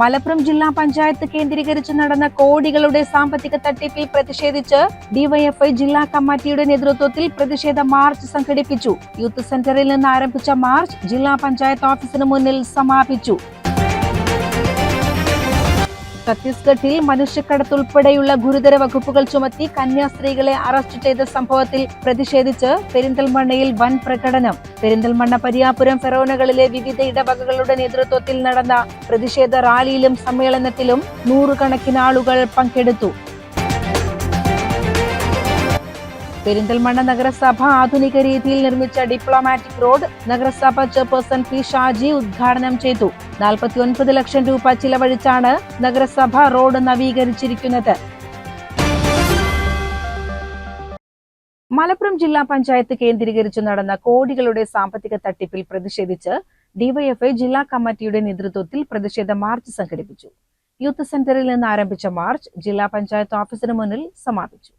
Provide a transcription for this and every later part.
മലപ്പുറം ജില്ലാ പഞ്ചായത്ത് കേന്ദ്രീകരിച്ച് നടന്ന കോടികളുടെ സാമ്പത്തിക തട്ടിപ്പിൽ പ്രതിഷേധിച്ച് ഡിവൈഎഫ്ഐ ജില്ലാ കമ്മിറ്റിയുടെ നേതൃത്വത്തിൽ പ്രതിഷേധ മാർച്ച് സംഘടിപ്പിച്ചു. യൂത്ത് സെന്ററിൽ നിന്ന് ആരംഭിച്ച മാർച്ച് ജില്ലാ പഞ്ചായത്ത് ഓഫീസിന് മുന്നിൽ സമാപിച്ചു. ഛത്തീസ്ഗഡിൽ മനുഷ്യക്കടത്ത് ഉൾപ്പെടെയുള്ള ഗുരുതര വകുപ്പുകൾ ചുമത്തി കന്യാസ്ത്രീകളെ അറസ്റ്റ് ചെയ്ത സംഭവത്തിൽ പ്രതിഷേധിച്ച് പെരിന്തൽമണ്ണയിൽ വൻ പ്രകടനം. പെരിന്തൽമണ്ണ പരിയാപുരം ഫെറോനകളിലെ വിവിധ ഇടവകകളുടെ നേതൃത്വത്തിൽ നടന്ന പ്രതിഷേധ റാലിയിലും സമ്മേളനത്തിലും നൂറുകണക്കിന് ആളുകൾ പങ്കെടുത്തു. പെരിന്തൽമണ്ണ നഗരസഭ ആധുനിക രീതിയിൽ നിർമ്മിച്ച ഡിപ്ലോമാറ്റിക് റോഡ് നഗരസഭ ചെയർപേഴ്സൺ പി ഷാജി ഉദ്ഘാടനം ചെയ്തു. നാൽപ്പത്തിയൊൻപത് ലക്ഷം രൂപ ചിലവഴിച്ചാണ് നഗരസഭ റോഡ് നവീകരിച്ചിരിക്കുന്നത്. മലപ്പുറം ജില്ലാ പഞ്ചായത്ത് കേന്ദ്രീകരിച്ച് നടന്ന കോടികളുടെ സാമ്പത്തിക തട്ടിപ്പിൽ പ്രതിഷേധിച്ച് ഡിവൈഎഫ്ഐ ജില്ലാ കമ്മിറ്റിയുടെ നേതൃത്വത്തിൽ പ്രതിഷേധ മാർച്ച് സംഘടിപ്പിച്ചു. യൂത്ത് സെന്ററിൽ നിന്ന് ആരംഭിച്ച മാർച്ച് ജില്ലാ പഞ്ചായത്ത് ഓഫീസിന് മുന്നിൽ സമാപിച്ചു.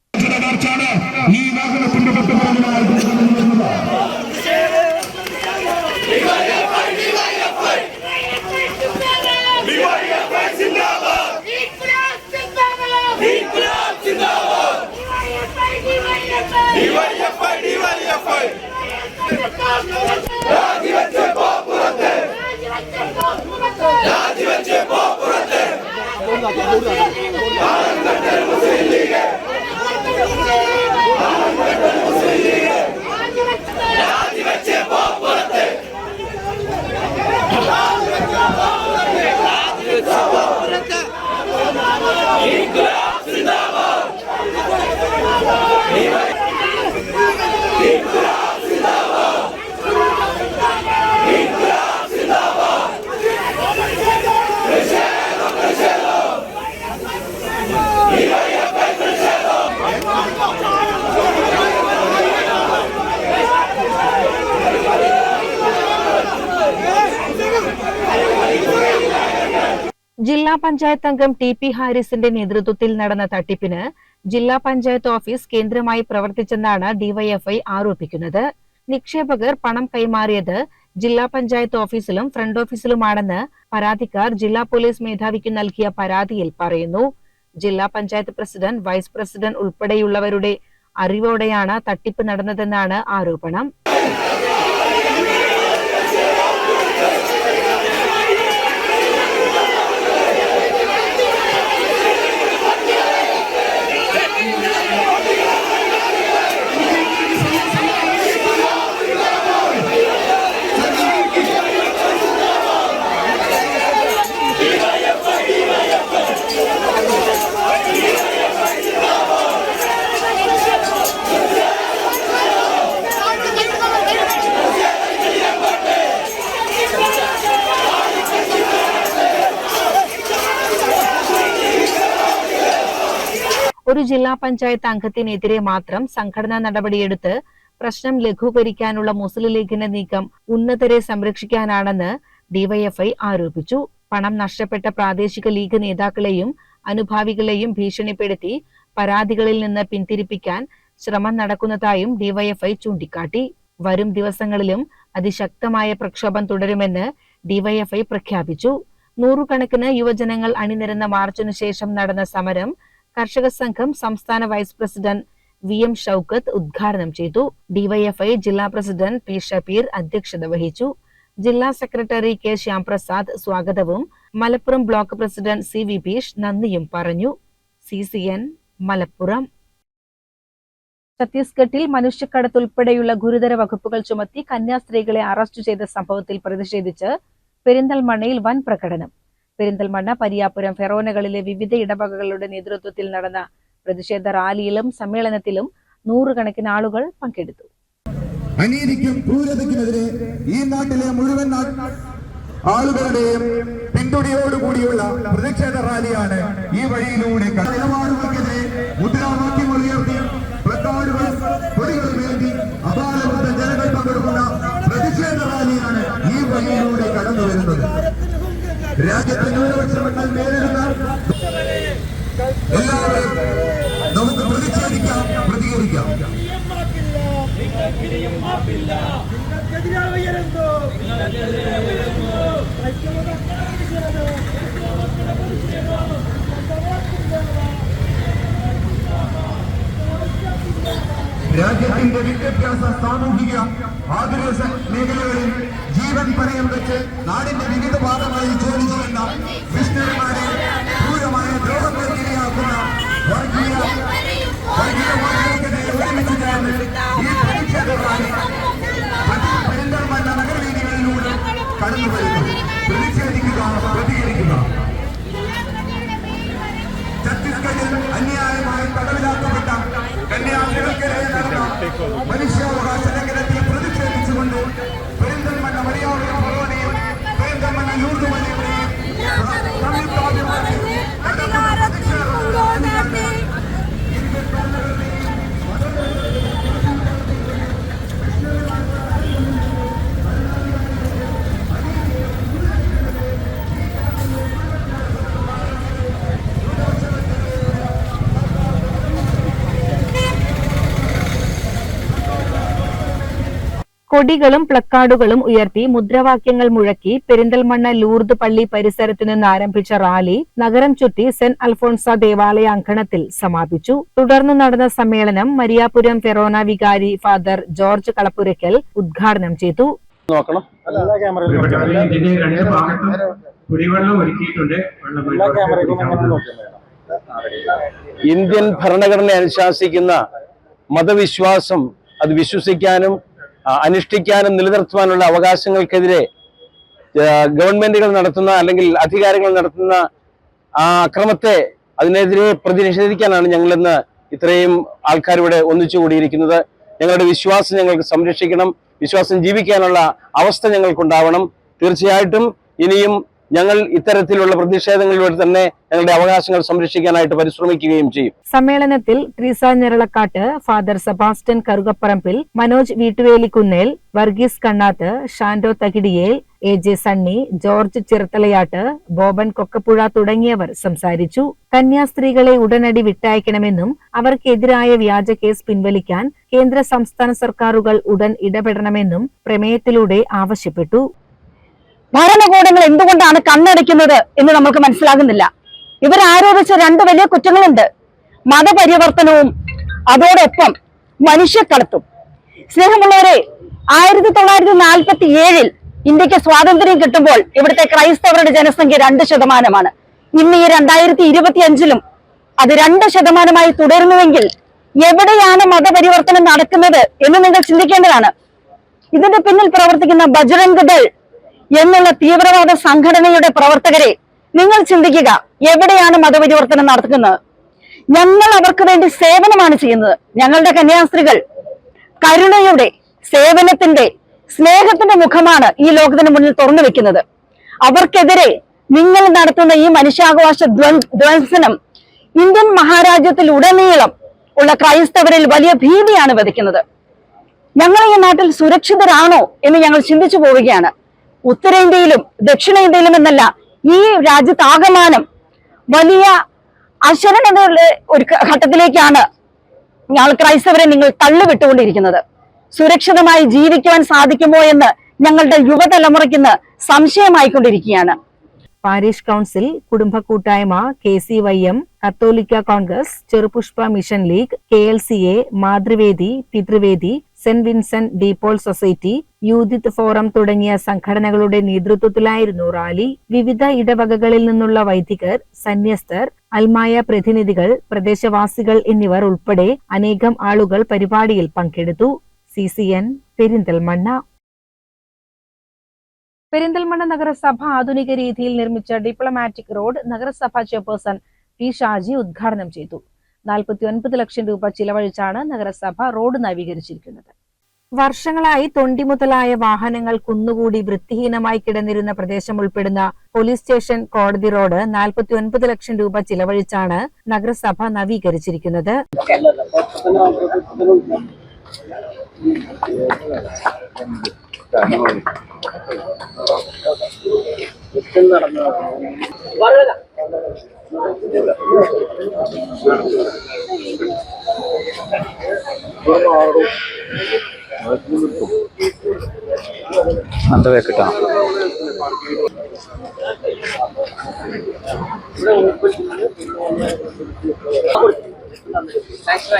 DYFI, DYFI! രാജിവെച്ച് പോ പുറത്ത് രാജിവെച്ച് പോ പുറത്ത് രാജിവെച്ച് പോ പുറത്ത് ജില്ലാ പഞ്ചായത്ത് അംഗം ടി പി ഹാരിസിന്റെ നേതൃത്വത്തിൽ നടന്ന തട്ടിപ്പിന് ജില്ലാ പഞ്ചായത്ത് ഓഫീസ് കേന്ദ്രമായി പ്രവർത്തിച്ചെന്നാണ് ഡിവൈഎഫ്ഐ ആരോപിക്കുന്നത്. നിക്ഷേപകർ പണം കൈമാറിയത് ജില്ലാ പഞ്ചായത്ത് ഓഫീസിലും ഫ്രണ്ട് ഓഫീസിലുമാണെന്ന് പരാതിക്കാർ ജില്ലാ പോലീസ് മേധാവിക്ക് നൽകിയ പരാതിയിൽ പറയുന്നു. ജില്ലാ പഞ്ചായത്ത് പ്രസിഡന്റ് വൈസ് പ്രസിഡന്റ് ഉൾപ്പെടെയുള്ളവരുടെ അറിവോടെയാണ് തട്ടിപ്പ് നടന്നതെന്നാണ് ആരോപണം. ഒരു ജില്ലാ പഞ്ചായത്ത് അംഗത്തിനെതിരെ മാത്രം സംഘടനാ നടപടിയെടുത്ത് പ്രശ്നം ലഘൂകരിക്കാനുള്ള മുസ്ലിം ലീഗിന്റെ നീക്കം ഉന്നതരെ സംരക്ഷിക്കാനാണെന്ന് ഡിവൈഎഫ്ഐ ആരോപിച്ചു. പണം നഷ്ടപ്പെട്ട പ്രാദേശിക ലീഗ് നേതാക്കളെയും അനുഭാവികളെയും ഭീഷണിപ്പെടുത്തി പരാതികളിൽ നിന്ന് പിന്തിരിപ്പിക്കാൻ ശ്രമം നടക്കുന്നതായും ഡിവൈഎഫ്ഐ ചൂണ്ടിക്കാട്ടി. വരും ദിവസങ്ങളിലും അതിശക്തമായ പ്രക്ഷോഭം തുടരുമെന്ന് ഡിവൈഎഫ്ഐ പ്രഖ്യാപിച്ചു. നൂറുകണക്കിന് യുവജനങ്ങൾ അണിനിരന്ന മാർച്ചിനു ശേഷം നടന്ന സമരം കർഷക സംഘം സംസ്ഥാന vice president V M Shoukath ഉദ്ഘാടനം ചെയ്തു. ഡിവൈഎഫ്ഐ ജില്ലാ പ്രസിഡന്റ് പി ഷബീർ അധ്യക്ഷത വഹിച്ചു. ജില്ലാ സെക്രട്ടറി കെ ശ്യാംപ്രസാദ് സ്വാഗതവും Malappuram block president C Vibheesh നന്ദിയും പറഞ്ഞു. C C N Malappuram. ഛത്തീസ്ഗഡിൽ മനുഷ്യക്കടത്ത് ഉൾപ്പെടെയുള്ള ഗുരുതര വകുപ്പുകൾ ചുമത്തി കന്യാസ്ത്രീകളെ അറസ്റ്റ് ചെയ്ത സംഭവത്തിൽ പ്രതിഷേധിച്ച് പെരിന്തൽമണ്ണയിൽ വൻ പ്രകടനം. പെരിന്തൽമണ്ണ പരിയാപുരം ഫെറോനകളിലെ വിവിധ ഇടവകകളുടെ നേതൃത്വത്തിൽ നടന്ന പ്രതിഷേധ റാലിയിലും സമ്മേളനത്തിലും നൂറുകണക്കിന് ആളുകൾ പങ്കെടുത്തു. അനീതിക്കും ക്രൂരതയ്ക്കുമെതിരെ ഈ നാട്ടിലെ മുഴുവൻ ആളുകളുടെയും പിന്തുണയോടുകൂടിയുള്ള പ്രതിഷേധ റാലിയാണ് ഈ വഴിയിലൂടെ നിലപാടുകൾക്കെതിരെ മുദ്രാവാക്യങ്ങൾ ഉയർത്തി പ്ലക്കാർഡുകളും ജനങ്ങൾ പങ്കെടുക്കുന്ന പ്രതിഷേധ റാലിയാണ് ഈ വഴിയിലൂടെ കടന്നു വരുന്നത് രാജ്യത്തെ ന്യൂനപക്ഷങ്ങൾ നേരിടുന്ന എല്ലാവരും നമുക്ക് പ്രതിഷേധിക്കാം പ്രതികരിക്കാം. രാജ്യത്തിന്റെ വിദ്യാഭ്യാസ സാമൂഹിക ആതുര മേഖലകളിൽ ജീവൻ പണയം വെച്ച് നാടിന്റെ വിവിധ ഭാഗങ്ങളിൽ ജോലി അന്യായമായി തടവിലാക്കപ്പെട്ട കന്യാസ്ത്രീകൾക്കെതിരെ നടന്ന മനുഷ്യാവകാശ കൊടികളും പ്ലക്കാർഡുകളും ഉയർത്തി മുദ്രാവാക്യങ്ങൾ മുഴക്കി പെരിന്തൽമണ്ണ ലൂർദ് പള്ളി പരിസരത്തു നിന്ന് ആരംഭിച്ച റാലി നഗരം ചുറ്റി സെന്റ് അൽഫോൺസ ദേവാലയ അങ്കണത്തിൽ സമാപിച്ചു. തുടർന്ന് നടന്ന സമ്മേളനം മരിയാപുരം ഫെറോന വികാരി ഫാദർ ജോർജ് കളപ്പുരയ്ക്കൽ ഉദ്ഘാടനം ചെയ്തു. കുടിവെള്ളം ഒരുക്കിയിട്ടുണ്ട്. ഇന്ത്യൻ ഭരണഘടന അനുശാസിക്കുന്ന മതവിശ്വാസം അത് വിശ്വസിക്കാനും അനുഷ്ഠിക്കാനും നിലനിർത്തുവാനുള്ള അവകാശങ്ങൾക്കെതിരെ ഗവൺമെന്റുകൾ നടത്തുന്ന അല്ലെങ്കിൽ അധികാരികൾ നടത്തുന്ന ആ അക്രമത്തെ അതിനെതിരെ പ്രതിഷേധിക്കാനാണ് ഞങ്ങളിന്ന് ഇത്രയും ആൾക്കാരിവിടെ ഒന്നിച്ചുകൂടിയിരിക്കുന്നത് ഞങ്ങളുടെ വിശ്വാസം ഞങ്ങൾക്ക് സംരക്ഷിക്കണം. വിശ്വാസം ജീവിക്കാനുള്ള അവസ്ഥ ഞങ്ങൾക്കുണ്ടാവണം. തീർച്ചയായിട്ടും ഇനിയും ഞങ്ങൾ ഇത്തരത്തിലുള്ള പ്രതിഷേധങ്ങളിലൂടെ തന്നെ ഞങ്ങളുടെ അവകാശങ്ങൾ സംരക്ഷിക്കാനായിട്ട് പരിശ്രമിക്കുകയും ചെയ്യും. സമ്മേളനത്തിൽ Treesa Njeralakkattu father Sebastian Karukaparambil Manoj Veettuvelikkunnel Varghese Kannath Shando Thakidiyel A J Sunny George Chirathalayattu Boban Kokkappuzha തുടങ്ങിയവർ സംസാരിച്ചു. കന്യാസ്ത്രീകളെ ഉടനടി വിട്ടയക്കണമെന്നും അവർക്കെതിരായ വ്യാജ കേസ് പിൻവലിക്കാൻ കേന്ദ്ര സംസ്ഥാന സർക്കാരുകൾ ഉടൻ ഇടപെടണമെന്നും പ്രമേയത്തിലൂടെ ആവശ്യപ്പെട്ടു. ഭരണകൂടങ്ങൾ എന്തുകൊണ്ടാണ് കണ്ണടയ്ക്കുന്നത് എന്ന് നമുക്ക് മനസ്സിലാകുന്നില്ല. ഇവർ ആരോപിച്ച രണ്ട് വലിയ കുറ്റങ്ങളുണ്ട്. മതപരിവർത്തനവും അതോടൊപ്പം മനുഷ്യക്കടത്തും. സ്നേഹമുള്ളവരെ ആയിരത്തി തൊള്ളായിരത്തി നാൽപ്പത്തി ഏഴിൽ ഇന്ത്യയ്ക്ക് സ്വാതന്ത്ര്യം കിട്ടുമ്പോൾ ഇവിടുത്തെ ക്രൈസ്തവരുടെ ജനസംഖ്യ രണ്ട് ശതമാനമാണ്. ഇന്ന് ഈ രണ്ടായിരത്തി ഇരുപത്തി അഞ്ചിലും അത് രണ്ട് ശതമാനമായി തുടരുന്നുവെങ്കിൽ എവിടെയാണ് മതപരിവർത്തനം നടക്കുന്നത് എന്ന് നിങ്ങൾ ചിന്തിക്കേണ്ടതാണ്. ഇതിന്റെ പിന്നിൽ പ്രവർത്തിക്കുന്ന ബജറംഗ് ദൾ എന്നുള്ള തീവ്രവാദ സംഘടനയുടെ പ്രവർത്തകരെ നിങ്ങൾ ചിന്തിക്കുക എവിടെയാണ് മതപരിവർത്തനം നടത്തുന്നത് ഞങ്ങൾ അവർക്ക് വേണ്ടി സേവനമാണ് ചെയ്യുന്നത്. ഞങ്ങളുടെ കന്യാസ്ത്രീകൾ കരുണയുടെ സേവനത്തിന്റെ സ്നേഹത്തിന്റെ മുഖമാണ് ഈ ലോകത്തിന് മുന്നിൽ തുറന്നു വെക്കുന്നത്. അവർക്കെതിരെ നിങ്ങൾ നടത്തുന്ന ഈ മനുഷ്യാവകാശ ധ്വംസനം ഇന്ത്യൻ മഹാരാജ്യത്തിൽ ഉടനീളം ഉള്ള ക്രൈസ്തവരിൽ വലിയ ഭീതിയാണ് വധിക്കുന്നത്. ഞങ്ങൾ ഈ നാട്ടിൽ സുരക്ഷിതരാണോ എന്ന് ഞങ്ങൾ ചിന്തിച്ചു പോവുകയാണ്. ഉത്തരേന്ത്യയിലും ദക്ഷിണേന്ത്യയിലും എന്നല്ല ഈ രാജ്യത്താകമാനം വലിയ അശരണതയുള്ള ഒരു ഘട്ടത്തിലേക്കാണ് ഞങ്ങൾ ക്രൈസ്തവരെ നിങ്ങൾ തള്ളിവിട്ടുകൊണ്ടിരിക്കുന്നത്. സുരക്ഷിതമായി ജീവിക്കുവാൻ സാധിക്കുമോ എന്ന് ഞങ്ങളുടെ യുവതലമുറയ്ക്ക് സംശയമായിക്കൊണ്ടിരിക്കുകയാണ്. പാരീഷ് കൗൺസിൽ കുടുംബ കൂട്ടായ്മ കെ സി വൈ എം കത്തോലിക്ക Congress Cherupushpa mission league K L C A Mathruvedi Pithruvedi Saint Vincent de Paul society യൂതിത് forum തുടങ്ങിയ സംഘടനകളുടെ നേതൃത്വത്തിലായിരുന്നു റാലി. വിവിധ ഇടവകകളിൽ നിന്നുള്ള വൈദികർ സന്യസ്തർ അൽമായ പ്രതിനിധികൾ പ്രദേശവാസികൾ എന്നിവർ ഉൾപ്പെടെ അനേകം ആളുകൾ പരിപാടിയിൽ പങ്കെടുത്തു. C C N Perinthalmanna. Perinthalmanna നഗരസഭ ആധുനിക രീതിയിൽ നിർമ്മിച്ച ഡിപ്ലോമാറ്റിക് റോഡ് നഗരസഭാ ചെയർപേഴ്സൺ പി ഷാജി ഉദ്ഘാടനം ചെയ്തു. നാൽപ്പത്തി ഒൻപത് ലക്ഷം രൂപ ചിലവഴിച്ചാണ് നഗരസഭ റോഡ് നവീകരിച്ചിരിക്കുന്നത്. വർഷങ്ങളായി തൊണ്ടി മുതലായ വാഹനങ്ങൾ കുന്നുകൂടി വൃത്തിഹീനമായി കിടന്നിരുന്ന പ്രദേശം ഉൾപ്പെടുന്ന പോലീസ് സ്റ്റേഷൻ കോടതി റോഡ് നാൽപ്പത്തി ഒൻപത് ലക്ഷം രൂപ ചിലവഴിച്ചാണ് നഗരസഭ നവീകരിച്ചിരിക്കുന്നത്. అంత వెక్కట Thanks for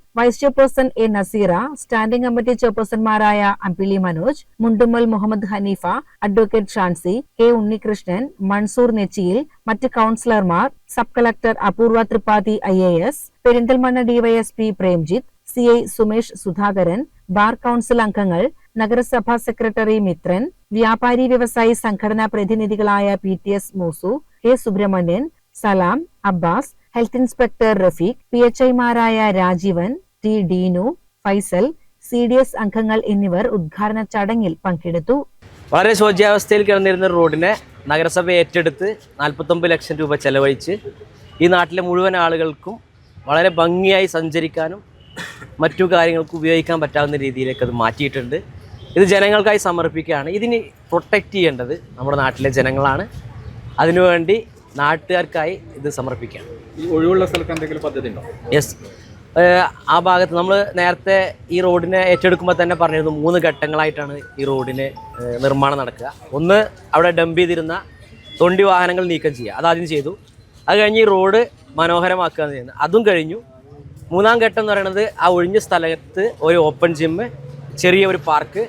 vice chairperson A Naseera standing committee ചെയർപേഴ്സൺമാരായ Ambili Manoj Mundummal Muhammad Haneefa advocate Shancy K Unnikrishnan Mansoor Nechiyil മറ്റ് കൌൺസിലർമാർ sub collector Apoorva Tripathi I A S Perinthalmanna DYSP Premjith C I Sumesh Sudhakaran bar council അംഗങ്ങൾ നഗരസഭാ സെക്രട്ടറി മിത്രൻ വ്യാപാരി വ്യവസായി സംഘടനാ പ്രതിനിധികളായ P T S Moosu K Subrahmanyan Salam Abbas health inspector Rafeeq P H ഐമാരായ Rajeevan T Deenu Faisal C D S അംഗങ്ങൾ എന്നിവർ ഉദ്ഘാടന ചടങ്ങിൽ പങ്കെടുത്തു. വളരെ ശോച്യാവസ്ഥയിൽ കിടന്നിരുന്ന റോഡിനെ നഗരസഭ ഏറ്റെടുത്ത് നാൽപ്പത്തൊമ്പത് ലക്ഷം രൂപ ചെലവഴിച്ച് ഈ നാട്ടിലെ മുഴുവൻ ആളുകൾക്കും വളരെ ഭംഗിയായി സഞ്ചരിക്കാനും മറ്റു കാര്യങ്ങൾക്കും ഉപയോഗിക്കാൻ പറ്റാവുന്ന രീതിയിലേക്ക് അത് മാറ്റിയിട്ടുണ്ട്. ഇത് ജനങ്ങൾക്കായി സമർപ്പിക്കുകയാണ്. ഇതിന് പ്രൊട്ടക്റ്റ് ചെയ്യേണ്ടത് നമ്മുടെ നാട്ടിലെ ജനങ്ങളാണ്. അതിനുവേണ്ടി നാട്ടുകാർക്കായി ഇത് സമർപ്പിക്കുകയാണ്. ഒഴിവുള്ള സ്ഥലത്ത് എന്തെങ്കിലും പദ്ധതി ഉണ്ടോ യെസ് ആ ഭാഗത്ത് നമ്മൾ നേരത്തെ ഈ റോഡിനെ ഏറ്റെടുക്കുമ്പോൾ തന്നെ പറഞ്ഞിരുന്നു മൂന്ന് ഘട്ടങ്ങളായിട്ടാണ് ഈ റോഡിന് നിർമ്മാണം നടക്കുക. ഒന്ന് അവിടെ ഡംപ് ചെയ്തിരുന്ന തൊണ്ടി വാഹനങ്ങൾ നീക്കം ചെയ്യുക. അതാദ്യം ചെയ്തു. അത് കഴിഞ്ഞ് ഈ റോഡ് മനോഹരമാക്കുക എന്ന് ചെയ്യുന്നത് അതും കഴിഞ്ഞു. മൂന്നാം ഘട്ടം എന്ന് പറയുന്നത് ആ ഒഴിഞ്ഞ സ്ഥലത്ത് ഒരു ഓപ്പൺ ജിമ്മ് ചെറിയ ഒരു പാർക്ക്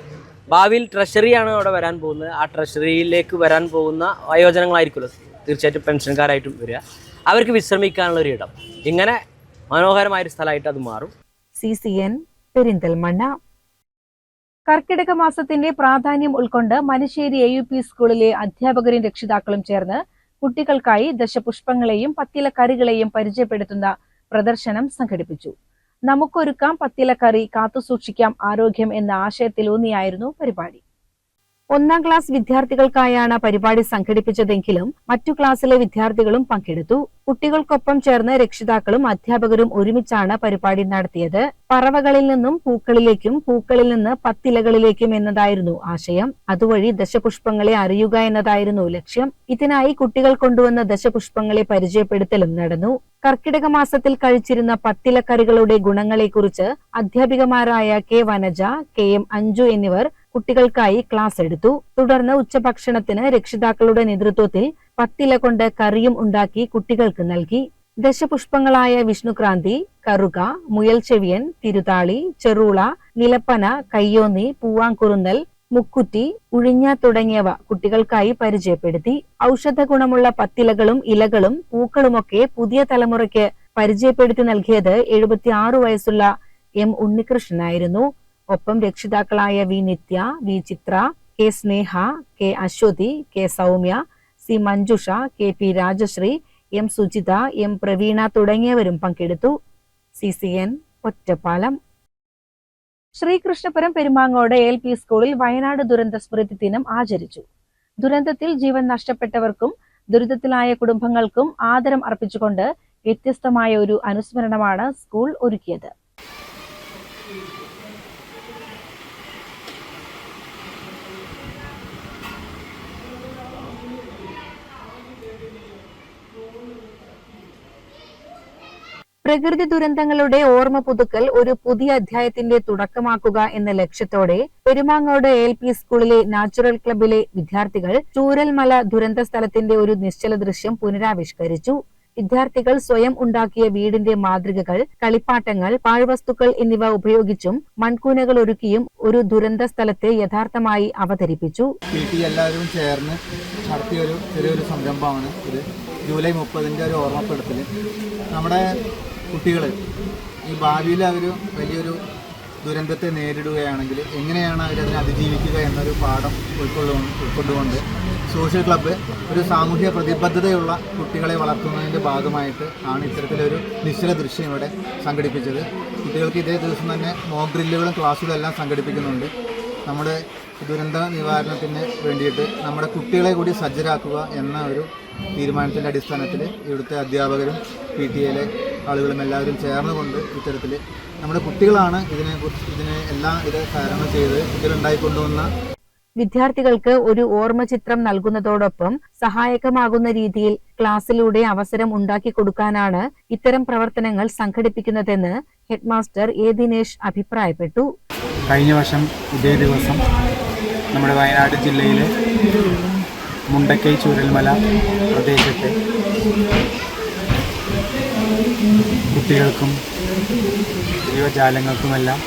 ഭാവിയിൽ ട്രഷറിയാണ് അവിടെ വരാൻ പോകുന്നത്. ആ ട്രഷറിയിലേക്ക് വരാൻ പോകുന്ന വയോജനങ്ങളായിരിക്കുമല്ലോ തീർച്ചയായിട്ടും പെൻഷൻകാരായിട്ടും വരിക. അവർക്ക് വിശ്രമിക്കാനുള്ള ഒരു ഇടം. ഇങ്ങനെ മനോഹരമായ ഒരു സ്ഥലമായിട്ട് അത് മാറും. C C N Perinthalmanna. കർക്കിടക മാസത്തിന്റെ പ്രാധാന്യം ഉൾക്കൊണ്ട് മനുശ്ശേരി എ യു പി സ്കൂളിലെ അധ്യാപകരും രക്ഷിതാക്കളും ചേർന്ന് കുട്ടികൾക്കായി ദശപുഷ്പങ്ങളെയും പത്തിലക്കറികളെയും പരിചയപ്പെടുത്തുന്ന പ്രദർശനം സംഘടിപ്പിച്ചു. നമുക്കൊരുക്കാം പത്തിലക്കറി കാത്തുസൂക്ഷിക്കാം ആരോഗ്യം എന്ന ആശയത്തിലൂന്നിയായിരുന്നു പരിപാടി. ഒന്നാം ക്ലാസ് വിദ്യാർത്ഥികൾക്കായാണ് പരിപാടി സംഘടിപ്പിച്ചതെങ്കിലും മറ്റു ക്ലാസ്സിലെ വിദ്യാർത്ഥികളും പങ്കെടുത്തു. കുട്ടികൾക്കൊപ്പം ചേർന്ന് രക്ഷിതാക്കളും അധ്യാപകരും ഒരുമിച്ചാണ് പരിപാടി നടത്തിയത്. പറവകളിൽ നിന്നും പൂക്കളിലേക്കും പൂക്കളിൽ നിന്ന് പത്തിലകളിലേക്കും എന്നതായിരുന്നു ആശയം. അതുവഴി ദശപുഷ്പങ്ങളെ അറിയുക എന്നതായിരുന്നു ലക്ഷ്യം. ഇതിനായി കുട്ടികൾ കൊണ്ടുവന്ന ദശപുഷ്പങ്ങളെ പരിചയപ്പെടുത്തലും നടന്നു. കർക്കിടക മാസത്തിൽ കഴിച്ചിരുന്ന പത്തിലക്കറികളുടെ ഗുണങ്ങളെക്കുറിച്ച് അധ്യാപികമാരായ K. Vanaja K. M. Anju എന്നിവർ കുട്ടികൾക്കായി ക്ലാസ് എടുത്തു. തുടർന്ന് ഉച്ചഭക്ഷണത്തിന് രക്ഷിതാക്കളുടെ നേതൃത്വത്തിൽ പത്തില കൊണ്ട് കറിയും ഉണ്ടാക്കി കുട്ടികൾക്ക് നൽകി. ദശപുഷ്പങ്ങളായ വിഷ്ണുക്രാന്തി കറുക മുയൽ ചെവിയൻ തിരുതാളി ചെറുള നിലപ്പന കയ്യോന്നി പൂവാങ്കുറുന്നൽ മുക്കുറ്റി ഉഴിഞ്ഞ തുടങ്ങിയവ കുട്ടികൾക്കായി പരിചയപ്പെടുത്തി. ഔഷധ ഗുണമുള്ള പത്തിലകളും ഇലകളും പൂക്കളുമൊക്കെ പുതിയ തലമുറയ്ക്ക് പരിചയപ്പെടുത്തി നൽകിയത് എഴുപത്തിയാറ് വയസ്സുള്ള എം ഉണ്ണികൃഷ്ണനായിരുന്നു. ഒപ്പം രക്ഷിതാക്കളായ V Nithya V Chithra K Sneha K Aswathy K Soumya C Manjusha K P Rajasree M Sujitha M Praveena തുടങ്ങിയവരും പങ്കെടുത്തു. C C N Ottapalam. Sreekrishnapuram Perumangode L P സ്കൂളിൽ വയനാട് ദുരന്ത സ്മൃതി ദിനം ആചരിച്ചു. ദുരന്തത്തിൽ ജീവൻ നഷ്ടപ്പെട്ടവർക്കും ദുരിതത്തിലായ കുടുംബങ്ങൾക്കും ആദരം അർപ്പിച്ചുകൊണ്ട് വ്യത്യസ്തമായ ഒരു അനുസ്മരണമാണ് സ്കൂൾ ഒരുക്കിയത്. പ്രകൃതി ദുരന്തങ്ങളുടെ ഓർമ്മ പുതുക്കൽ ഒരു പുതിയ അധ്യായത്തിന്റെ തുടക്കമാക്കുക എന്ന ലക്ഷ്യത്തോടെ പെരുമാങ്ങോട് എൽ പി സ്കൂളിലെ നാച്ചുറൽ ക്ലബിലെ വിദ്യാർത്ഥികൾ ചൂരൽമല ദുരന്ത സ്ഥലത്തിന്റെ ഒരു നിശ്ചല ദൃശ്യം പുനരാവിഷ്കരിച്ചു. വിദ്യാർത്ഥികൾ സ്വയം ഉണ്ടാക്കിയ വീടിന്റെ മാതൃകകൾ കളിപ്പാട്ടങ്ങൾ പാഴ്വസ്തുക്കൾ എന്നിവ ഉപയോഗിച്ചും മൺകൂനകൾ ഒരുക്കിയും ഒരു ദുരന്ത സ്ഥലത്തെ യഥാർത്ഥമായി അവതരിപ്പിച്ചു. എല്ലാവരും ചേർന്ന് നടത്തിയൊരു ചെറിയൊരു സംരംഭമാണ് ഇത്. ജൂലൈ മുപ്പതിന്റെ ഒരു ഓർമ്മപ്പെടുത്തൽ നമ്മുടെ കുട്ടികൾ ഈ ഭാവിയിൽ അവർ വലിയൊരു ദുരന്തത്തെ നേരിടുകയാണെങ്കിൽ എങ്ങനെയാണ് അവരതിനെ അതിജീവിക്കുക എന്നൊരു പാഠം ഉൾക്കൊള്ളു ഉൾക്കൊണ്ടുകൊണ്ട് സോഷ്യൽ ക്ലബ്ബ് ഒരു സാമൂഹ്യ പ്രതിബദ്ധതയുള്ള കുട്ടികളെ വളർത്തുന്നതിന്റെ ഭാഗമായിട്ട് ആണ് ഇത്തരത്തിലൊരു നിശ്ചല ദൃശ്യം ഇവിടെ സംഘടിപ്പിച്ചത്. കുട്ടികൾക്ക് ഇതേ ദിവസം തന്നെ മോക്ക് ഡ്രില്ലുകളും ക്ലാസ്സുകളും എല്ലാം സംഘടിപ്പിക്കുന്നുണ്ട്. നമ്മുടെ ദുരന്ത നിവാരണത്തിന് വേണ്ടിയിട്ട് നമ്മുടെ കുട്ടികളെ കൂടി സജ്ജരാക്കുക എന്ന ഒരു തീരുമാനത്തിന്റെ അടിസ്ഥാനത്തിൽ ഇവിടുത്തെ അധ്യാപകരും പി ടി എയിലെ ആളുകളും എല്ലാവരും ചേർന്നുകൊണ്ട് ഇത്തരത്തിൽ നമ്മുടെ കുട്ടികളാണ് ഇതിനെ ഇതിനെ എല്ലാം ഇത് കാരണം ചെയ്ത് കുട്ടികളുണ്ടായിക്കൊണ്ടുവന്ന വിദ്യാർത്ഥികൾക്ക് ഒരു ഓർമ്മചിത്രം നൽകുന്നതോടൊപ്പം സഹായകമാകുന്ന രീതിയിൽ ക്ലാസ്സിലൂടെ അവസരം ഉണ്ടാക്കി കൊടുക്കാനാണ് ഇത്തരം പ്രവർത്തനങ്ങൾ സംഘടിപ്പിക്കുന്നതെന്ന് ഹെഡ്മാസ്റ്റർ എ ദിനേഷ് അഭിപ്രായപ്പെട്ടു. കഴിഞ്ഞ വർഷം ഇതേ ദിവസം നമ്മുടെ വയനാട് ജില്ലയിലെ മുണ്ടക്കൈ ചൂരൽമല പ്രദേശത്തെ കുട്ടികൾക്കും ജീവജാലങ്ങൾക്കുമെല്ലാം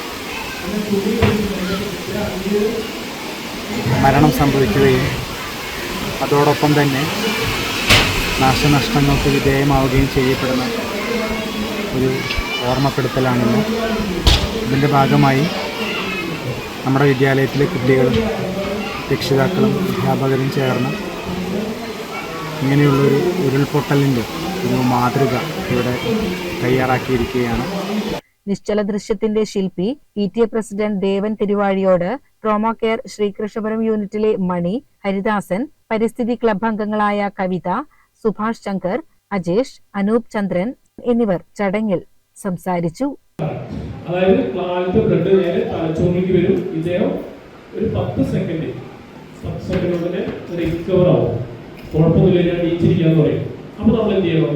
മരണം സംഭവിക്കുകയും അതോടൊപ്പം തന്നെ നാശനഷ്ടങ്ങൾക്ക് വിധേയമാവുകയും ചെയ്യപ്പെടുന്ന ഒരു ഓർമ്മപ്പെടുത്തലാണെന്ന്. ഇതിന്റെ ഭാഗമായി നമ്മുടെ വിദ്യാലയത്തിലെ കുട്ടികളും രക്ഷിതാക്കളും അധ്യാപകരും ചേർന്ന് ഇങ്ങനെയുള്ളൊരു ഉരുൾപൊട്ടലിന്റെ ഒരു മാതൃക ഇവിടെ തയ്യാറാക്കിയിരിക്കുകയാണ്. നിശ്ചല ദൃശ്യത്തിന്റെ ശില്പി P T A president Devan Thiruvazhiyode trauma care Sreekrishnapuram യൂണിറ്റിലെ മണി ഹരിദാസൻ പരിസ്ഥിതി ക്ലബ് അംഗങ്ങളായ കവിത സുഭാഷ് ശങ്കർ അജേഷ് അനൂപ് ചന്ദ്രൻ എന്നിവർ ചടങ്ങിൽ സംസാരിച്ചു. അതായത് ബ്ലഡ് നേരെ തലച്ചോറിലേക്ക് വരും. ഇദ്ദേഹം ഒരു പത്ത് സെക്കൻഡ് പത്ത് സെക്കൻഡ് കൊണ്ട് റിക്കവർ ആവും. കുഴപ്പമൊന്നുമില്ല ഞാൻ നീച്ചിരിക്കാന്ന് പറയും. അപ്പോൾ നമ്മൾ എന്ത് ചെയ്യണം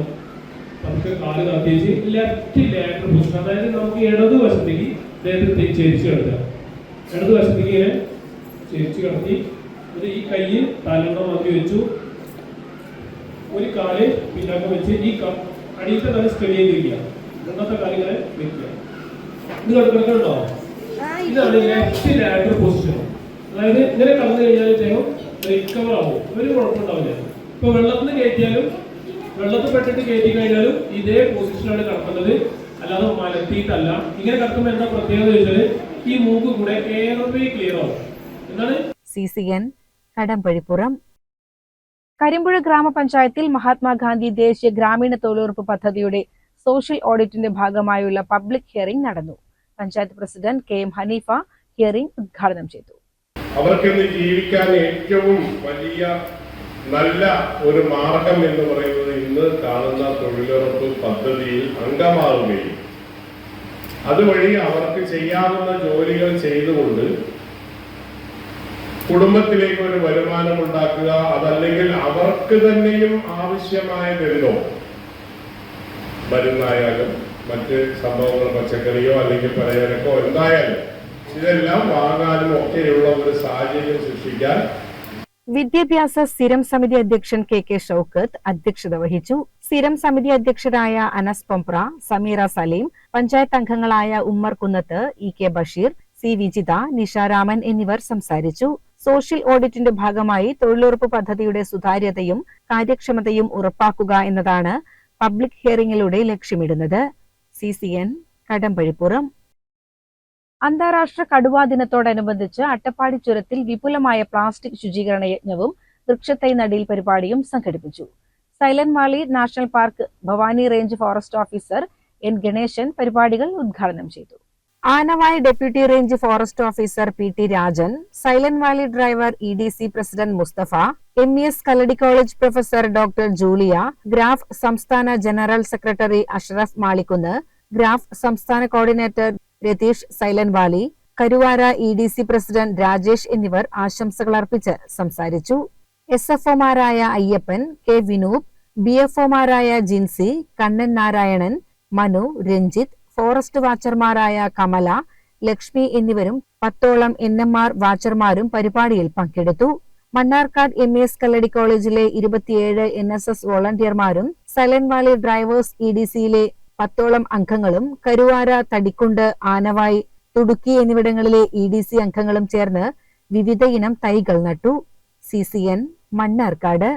നമുക്ക് കാൽ കാത്തിച്ച് ലെഫ്റ്റ് ലാറ്റർ പൊസിഷൻ അതായത് നമുക്ക് ഇടത് വശത്തേക്ക് ഇദ്ദേഹത്തെ ചേരിച്ച് കിടക്കുക. ഇടത് വശത്തേക്ക് ഇങ്ങനെ ചേരിച്ച് കിടത്തി എന്നിട്ട് ഈ കൈ തലയുടെ മാറ്റി വെച്ചു. ഒരു കാൽ പിന്നാക്കം വെച്ച് ഈ അടിയിലത്തെ കാൽ സ്റ്റഡി ചെയ്തിരിക്കുക രണ്ടാമത്തെ കാൽ ഇങ്ങനെ വെക്കുക. ഇത് കിടക്കണോ ഇതാണ് ലെഫ്റ്റ് ലാറ്റർ പൊസിഷൻ അതായത് ഇങ്ങനെ കടന്നു കഴിഞ്ഞാൽ അദ്ദേഹം റിക്കവർ ആവും. ഒരു കുഴപ്പമുണ്ടാവില്ല. ഇപ്പൊ വെള്ളത്തിന് കയറ്റിയാലും വെള്ളത്തിൽ പെട്ടിട്ട് കയറ്റി കഴിഞ്ഞാലും ഇതേ പൊസിഷനാണ് കിടക്കുന്നത്. അല്ലാതെ മലത്തിയിട്ടല്ല ഇങ്ങനെ കിടക്കുമ്പോൾ എന്താ പ്രത്യേകത വെച്ചാൽ ഈ മൂക്ക് കൂടെ ഏറെ ക്ലിയർ ആവും. എന്താണ്? C C N Kadampazhipuram. Karimpuzha ഗ്രാമപഞ്ചായത്തിൽ മഹാത്മാഗാന്ധി ദേശീയ ഗ്രാമീണ തൊഴിലുറപ്പ് പദ്ധതിയുടെ സോഷ്യൽ ഓഡിറ്റിന്റെ ഭാഗമായുള്ള പബ്ലിക് ഹിയറിംഗ് നടന്നു. Panchayat president K M Haneefa hearing ഉദ്ഘാടനം ചെയ്തു. അവർക്കിന്ന് ജീവിക്കാൻ ഏറ്റവും വലിയ നല്ല ഒരു മാർഗം എന്ന് പറയുന്നത് ഇന്ന് കാണുന്ന തൊഴിലുറപ്പ് പദ്ധതിയിൽ അംഗമാവുകയും അതുവഴി അവർക്ക് ചെയ്യാവുന്ന ജോലികൾ ചെയ്തുകൊണ്ട് കുടുംബത്തിലേക്ക് ഒരു വരുമാനം ഉണ്ടാക്കുക അതല്ലെങ്കിൽ അവർക്ക് തന്നെയും ആവശ്യമായതെന്തോ മരുന്നായാലും മറ്റ് സംഭവങ്ങൾ പച്ചക്കറിയോ അല്ലെങ്കിൽ പലചരക്കോ എന്തായാലും ഇതെല്ലാം വാങ്ങാനും ഒക്കെയുള്ള ഒരു സാഹചര്യം സൃഷ്ടിക്കാൻ വിദ്യാഭ്യാസ സ്ഥിരം സമിതി അധ്യക്ഷൻ കെ കെ ഷൌക്കത്ത് അധ്യക്ഷത വഹിച്ചു. സ്ഥിരം സമിതി അധ്യക്ഷരായ അനസ് പൊംപ്ര സമീറ സലീം പഞ്ചായത്ത് അംഗങ്ങളായ Ummer Kunnath E K Basheer C Vijitha Nisharaman എന്നിവർ സംസാരിച്ചു. സോഷ്യൽ ഓഡിറ്റിന്റെ ഭാഗമായി തൊഴിലുറപ്പ് പദ്ധതിയുടെ സുതാര്യതയും കാര്യക്ഷമതയും ഉറപ്പാക്കുക എന്നതാണ് പബ്ലിക് ഹിയറിംഗിലൂടെ ലക്ഷ്യമിടുന്നത്. C C N Kadampazhipuram. അന്താരാഷ്ട്ര കടുവാ ദിനത്തോടനുബന്ധിച്ച് അട്ടപ്പാടി ചുരത്തിൽ വിപുലമായ പ്ലാസ്റ്റിക് ശുചീകരണ യജ്ഞവും വൃക്ഷത്തൈ നടീൽ പരിപാടിയും സംഘടിപ്പിച്ചു. Silent valley national park Bhavani range forest officer N Ganesan പരിപാടികൾ ഉദ്ഘാടനം ചെയ്തു. Anavai deputy range forest officer P T Rajan silent valley driver E D C president Musthafa M E S Kalladi college professor doctor Julia graph സംസ്ഥാന general secretary Ashraf Malikkunnu graph സംസ്ഥാന coordinator Ratheesh silent valley Karuvara E D C president Rajesh എന്നിവർ ആശംസകൾ അർപ്പിച്ച് സംസാരിച്ചു. S F ഒമാരായ Ayyappan K Vinoop B F ഒമാരായ Jincy Kannan Narayanan Manu Ranjith forest വാച്ചർമാരായ കമല ലക്ഷ്മി എന്നിവരും പത്തോളം N M R വാച്ചർമാരും പരിപാടിയിൽ പങ്കെടുത്തു. മണ്ണാർക്കാട് എം എസ് കല്ലടി കോളേജിലെ ഇരുപത്തിയേഴ് N S S വോളണ്ടിയർമാരും silent valley drivers E D സിയിലെ പത്തോളം അംഗങ്ങളും കരുവാര തടിക്കുണ്ട് ആനവായി തുടുക്കി എന്നിവിടങ്ങളിലെ ഇ ഡി സി അംഗങ്ങളും ചേർന്ന് വിവിധ ഇനം തൈകൾ നട്ടു. C C N Mannarkkad.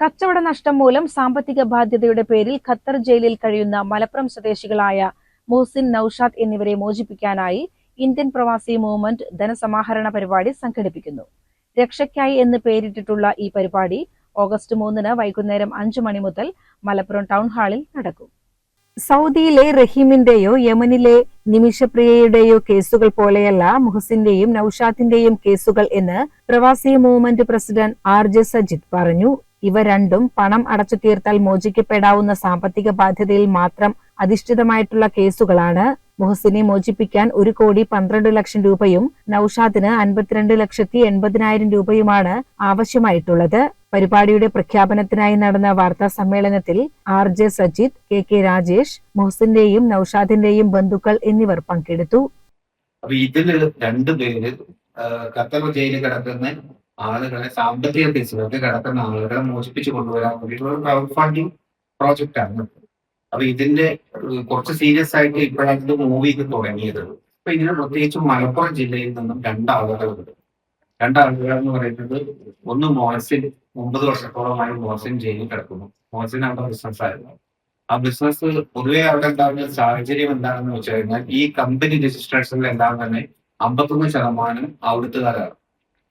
കച്ചവട നഷ്ടം മൂലം സാമ്പത്തിക ബാധ്യതയുടെ പേരിൽ ഖത്തർ ജയിലിൽ കഴിയുന്ന മലപ്പുറം സ്വദേശികളായ മുഹസിൻ നൌഷാദ് എന്നിവരെ മോചിപ്പിക്കാനായി ഇന്ത്യൻ പ്രവാസി മൂവ്മെന്റ് ധനസമാഹരണ പരിപാടി സംഘടിപ്പിക്കുന്നു. രക്ഷയ്ക്കായി എന്ന് പേരിട്ടിട്ടുള്ള ഈ പരിപാടി ഓഗസ്റ്റ് മൂന്നിന് വൈകുന്നേരം അഞ്ചു മണി മുതൽ മലപ്പുറം ടൗൺ ഹാളിൽ നടക്കും. സൗദിയിലെ റഹീമിന്റെയോ യമനിലെ നിമിഷപ്രിയയുടെയോ കേസുകൾ പോലെയല്ല മുഹസിന്റെയും നൌഷാദിന്റെയും കേസുകൾ എന്ന് Pravasi movement president R J Sajith പറഞ്ഞു. ഇവ രണ്ടും പണം അടച്ചു തീർത്താൽ മോചിക്കപ്പെടാവുന്ന സാമ്പത്തിക ബാധ്യതയിൽ മാത്രം അധിഷ്ഠിതമായിട്ടുള്ള കേസുകളാണ്. മുഹസിനെ മോചിപ്പിക്കാൻ ഒരു കോടി പന്ത്രണ്ട് ലക്ഷം രൂപയും നൌഷാദിന് അൻപത്തിരണ്ട് ലക്ഷത്തി എൺപതിനായിരം രൂപയുമാണ് ആവശ്യമായിട്ടുള്ളത്. പരിപാടിയുടെ പ്രഖ്യാപനത്തിനായി നടന്ന വാർത്താ സമ്മേളനത്തിൽ R J Sajith K K Rajesh മൊഹസിന്റെയും നൌഷാദിന്റെയും ബന്ധുക്കൾ എന്നിവർ പങ്കെടുത്തു. ഇതിൽ രണ്ടുപേര് രണ്ടു പേര് ഖത്തർ ജയിലിൽ കിടക്കുന്ന ആളുകളെ സാമ്പത്തിക കേസുകൾക്ക് കിടക്കുന്ന ആളുകളെ മോചിപ്പിച്ചു കൊണ്ടുവരാൻ വേണ്ടിയിട്ടുള്ള ഒരു ക്രൗഡ് ഫണ്ടിങ് പ്രോജക്റ്റ് ആണ്. അപ്പൊ ഇതിന്റെ കുറച്ച് സീരിയസ് ആയിട്ട് ഇപ്പോഴാണ് ഇത് മൂവ് ചെയ്ത് തുടങ്ങിയത്. അപ്പൊ ഇതിന് പ്രത്യേകിച്ച് മലപ്പുറം ജില്ലയിൽ നിന്നും രണ്ടാളുകളുണ്ട് രണ്ടാളുകൾ എന്ന് പറയുന്നത് ഒന്ന് മോഹസിൻ ഒമ്പത് വർഷത്തോളമായി മോഹസിൻ ജയിലിൽ കിടക്കുന്നു. മോഹസിൻ അവിടെ ബിസിനസ് ആയിരുന്നു. ആ ബിസിനസ് പൊതുവെ അവിടെ ഉണ്ടാകുന്ന സാഹചര്യം എന്താണെന്ന് വെച്ച് കഴിഞ്ഞാൽ ഈ കമ്പനി രജിസ്ട്രേഷനിലെല്ലാം തന്നെ അമ്പത്തൊന്ന് ശതമാനം അവിടുത്തുകാരാണ്.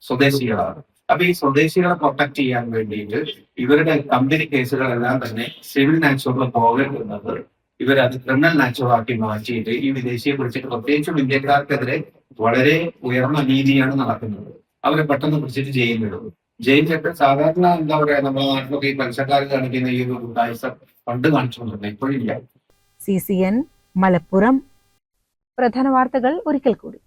സ്വദേശികളാണ്. അപ്പൊ ഈ സ്വദേശികളെ പ്രൊട്ടക്ട് ചെയ്യാൻ വേണ്ടിയിട്ട് ഇവരുടെ കമ്പനി കേസുകളെല്ലാം തന്നെ സിവിൽ നാച്ചുറൽ പോകരുതെന്നത് ഇവരത് ക്രിമിനൽ നാച്ചുറൽ ആക്കി മാറ്റിയിട്ട് ഈ വിദേശിയെ പിടിച്ചിട്ട് പ്രത്യേകിച്ചും ഇന്ത്യക്കാർക്കെതിരെ വളരെ ഉയർന്ന നീതിയാണ് നടക്കുന്നത്. അവരെ പെട്ടെന്ന് പിടിച്ചിട്ട് ജയിലിലിടും ജയിലിലിട്ട് സാധാരണ എന്താ പറയാ നമ്മുടെ നാട്ടിലൊക്കെ ഈ പലിശക്കാർ കാണിക്കുന്ന ഈ ഒരു ഉദാഹരണ പണ്ട് കാണിച്ചുകൊണ്ടിരുന്നത് ഇപ്പോഴില്ല സി സി എൻ മലപ്പുറം. പ്രധാന വാർത്തകൾ ഒരിക്കൽ കൂടി.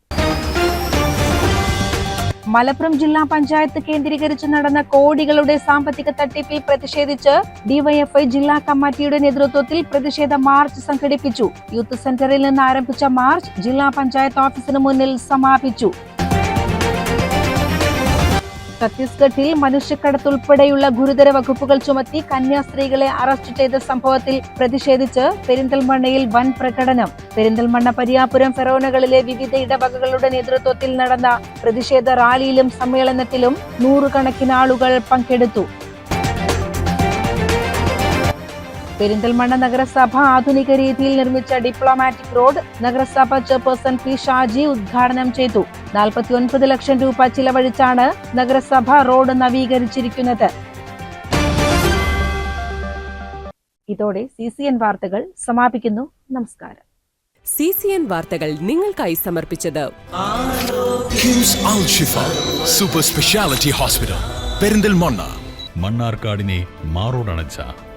മലപ്പുറം ജില്ലാ പഞ്ചായത്ത് കേന്ദ്രീകരിച്ച് നടന്ന കോടികളുടെ സാമ്പത്തിക തട്ടിപ്പിൽ പ്രതിഷേധിച്ച് ഡിവൈഎഫ്ഐ ജില്ലാ കമ്മിറ്റിയുടെ നേതൃത്വത്തിൽ പ്രതിഷേധ മാർച്ച് സംഘടിപ്പിച്ചു. യൂത്ത് സെന്ററിൽ നിന്ന് ആരംഭിച്ച മാർച്ച് ജില്ലാ പഞ്ചായത്ത് ഓഫീസിന് മുന്നിൽ സമാപിച്ചു. ഛത്തീസ്ഗഡിൽ മനുഷ്യക്കടത്തുൾപ്പെടെയുള്ള ഗുരുതര വകുപ്പുകൾ ചുമത്തി കന്യാസ്ത്രീകളെ അറസ്റ്റ് ചെയ്ത സംഭവത്തിൽ പ്രതിഷേധിച്ച് പെരിന്തൽമണ്ണയിൽ വൻ പ്രകടനം. പെരിന്തൽമണ്ണ പരിയാപുരം ഫെറോനകളിലെ വിവിധ ഇടവകകളുടെ നേതൃത്വത്തിൽ നടന്ന പ്രതിഷേധ റാലിയിലും സമ്മേളനത്തിലും നൂറുകണക്കിന് ആളുകൾ പങ്കെടുത്തു. പെരിന്തൽമണ്ണ നഗരസഭ ആധുനിക രീതിയിൽ നിർമ്മിച്ച ഡിപ്ലോമാറ്റിക് റോഡ് നഗരസഭ ചെയർപേഴ്സൺ പി ഷാജി ഉദ്ഘാടനം ചെയ്തു. നാൽപ്പത്തി ഒൻപത് ലക്ഷം രൂപ ചിലവഴിച്ചാണ് നഗരസഭ റോഡ് നവീകരിച്ചിരിക്കുന്നത്. ഇതോടെ സി സി എൻ വാർത്തകൾ സമാപിക്കുന്നു. നമസ്കാരം. സി സി എൻ വാർത്തകൾ നിങ്ങൾക്കായി സമർപ്പിച്ചത് super speciality hospital Super Speciality Hospital, Perinthalmanna മണ്ണാർക്കാടിനെ മാറോടണച്ച